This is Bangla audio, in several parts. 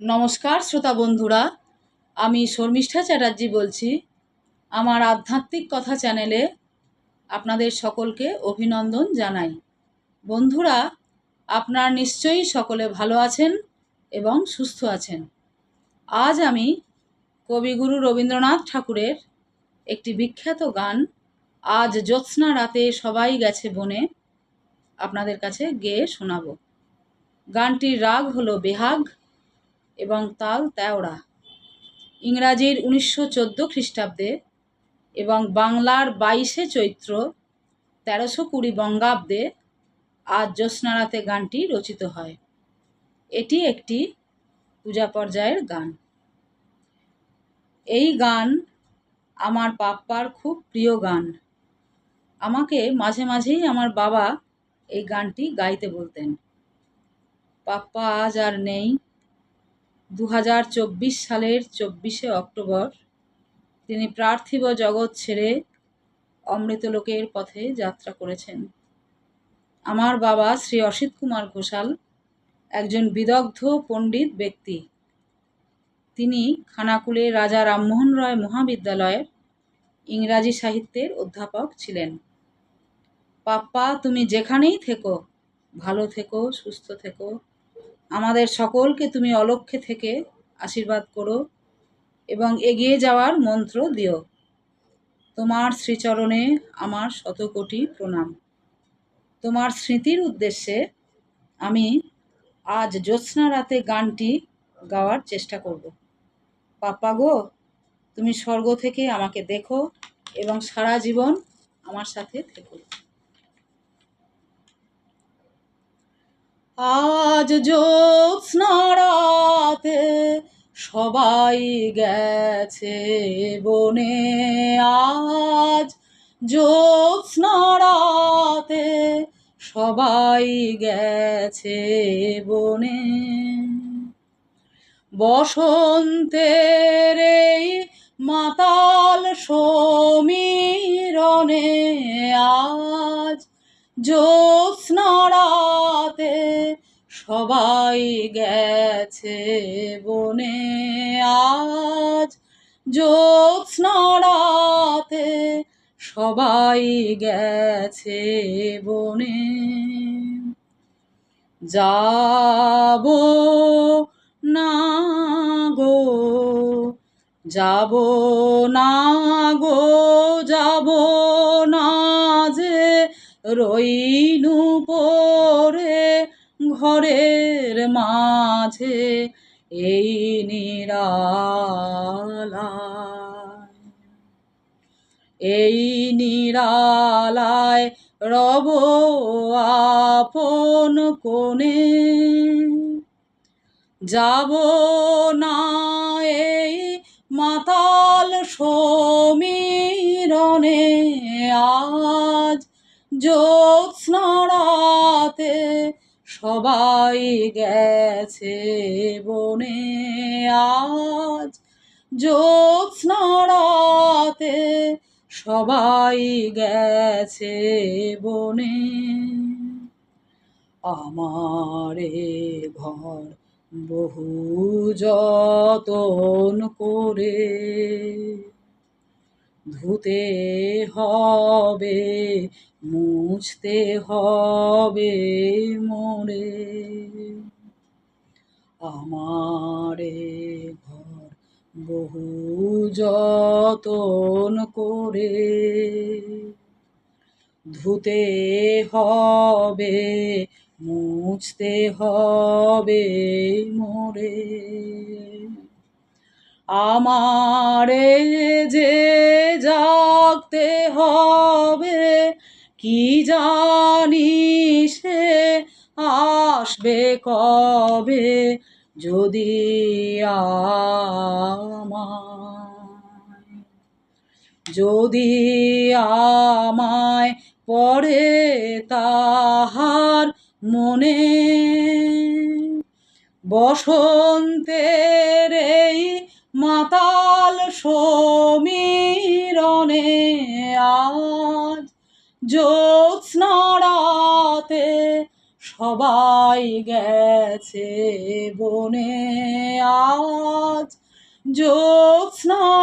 নমস্কার, শ্রোতা বন্ধুরা। আমি শর্মিষ্ঠা চ্যাটার্জি বলছি। আমার আধ্যাত্মিক কথা চ্যানেলে আপনাদের সকলকে অভিনন্দন জানাই। বন্ধুরা, আপনার নিশ্চয়ই সকলে ভালো আছেন এবং সুস্থ আছেন। আজ আমি কবিগুরু রবীন্দ্রনাথ ঠাকুরের একটি বিখ্যাত গান, আজ জ্যোৎস্না রাতে সবাই গেছে বনে, আপনাদের কাছে গেয়ে শোনাব। গানটির রাগ হলো বেহাগ এবং তাল তেওড়া। ইংরাজির উনিশশো চোদ্দ খ্রিস্টাব্দে এবং বাংলার বাইশে চৈত্র তেরোশো কুড়ি বঙ্গাব্দে আজ জ্যোৎস্নারাতে গানটি রচিত হয়। এটি একটি পূজা পর্যায়ের গান। এই গান আমার পাপ্পার খুব প্রিয় গান। আমাকে মাঝে মাঝেই আমার বাবা এই গানটি গাইতে বলতেন। পাপ্পা আজ আর নেই দু হাজার চব্বিশ সালের চব্বিশে অক্টোবর তিনি পার্থিব জগৎ ছেড়ে অমৃতলোকের পথে যাত্রা করেছেন। আমার বাবা শ্রী অসিত কুমার ঘোষাল একজন বিদগ্ধ পণ্ডিত ব্যক্তি। তিনি খানাকুলে রাজা রামমোহন রায় মহাবিদ্যালয়ের ইংরাজি সাহিত্যের অধ্যাপক ছিলেন। পাপ্পা, তুমি যেখানেই থেকো, ভালো থেকো, সুস্থ থেকো আমাদের সকলকে তুমি অলক্ষ্যে থেকে আশীর্বাদ করো এবং এগিয়ে যাওয়ার মন্ত্র দিও। তোমার শ্রীচরণে আমার শতকোটি প্রণাম। তোমার স্মৃতির উদ্দেশ্যে আমি আজ জ্যোৎস্না রাতে গানটি গাওয়ার চেষ্টা করব। পাপ্পা গো, তুমি স্বর্গ থেকে আমাকে দেখো এবং সারা জীবন আমার সাথে থেকো। আজ রাতে সবাই গেছে বনে। আজ রাতে সবাই গেছে বনে। বসন্তের মাতাল সমীরণে আজ জ্যোৎস্না রাতে সবাই গেছে বনে। আজ জ্যোৎস্না রাতে সবাই গেছে বনে। যাব না গো, যাব না গো, যাব রইনু পরে ঘরের মাঝে, এই নিরালায়। এই নিরালায় রব আপন কোণে, যাব না এই মাতাল সমীরণে আজ জ্যোৎস্না রাতে সবাই গেছে বনে আজ। জ্যোৎস্না রাতে সবাই গেছে বনে। আমারে ঘর বহু যতন করে ধুতে হবে, মুছতে হবে মোরে। আমারে ঘর বহু যতন করে, ধুতে হবে, মুছতে হবে মোরে। আমারে যে জাগতে হবে। কি জানি সে আসবে কবে? যদি যদি আমায় পড়ে তাহার মনে, বসন্তের এই মাতাল সমীরণে আজ জ্যোৎস্না সবাই গেছে বনে আজ। জ্যোৎস্নারাতে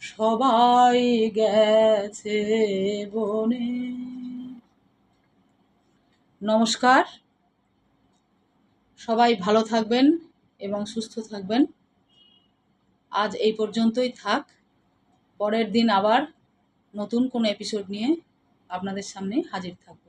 সবাই গেছে বনে। নমস্কার। সবাই ভালো থাকবেন এবং সুস্থ থাকবেন। আজ এই পর্যন্তই থাক। পরের দিন আবার নতুন কোনো এপিসোড নিয়ে আপনাদের সামনে হাজির থাকব।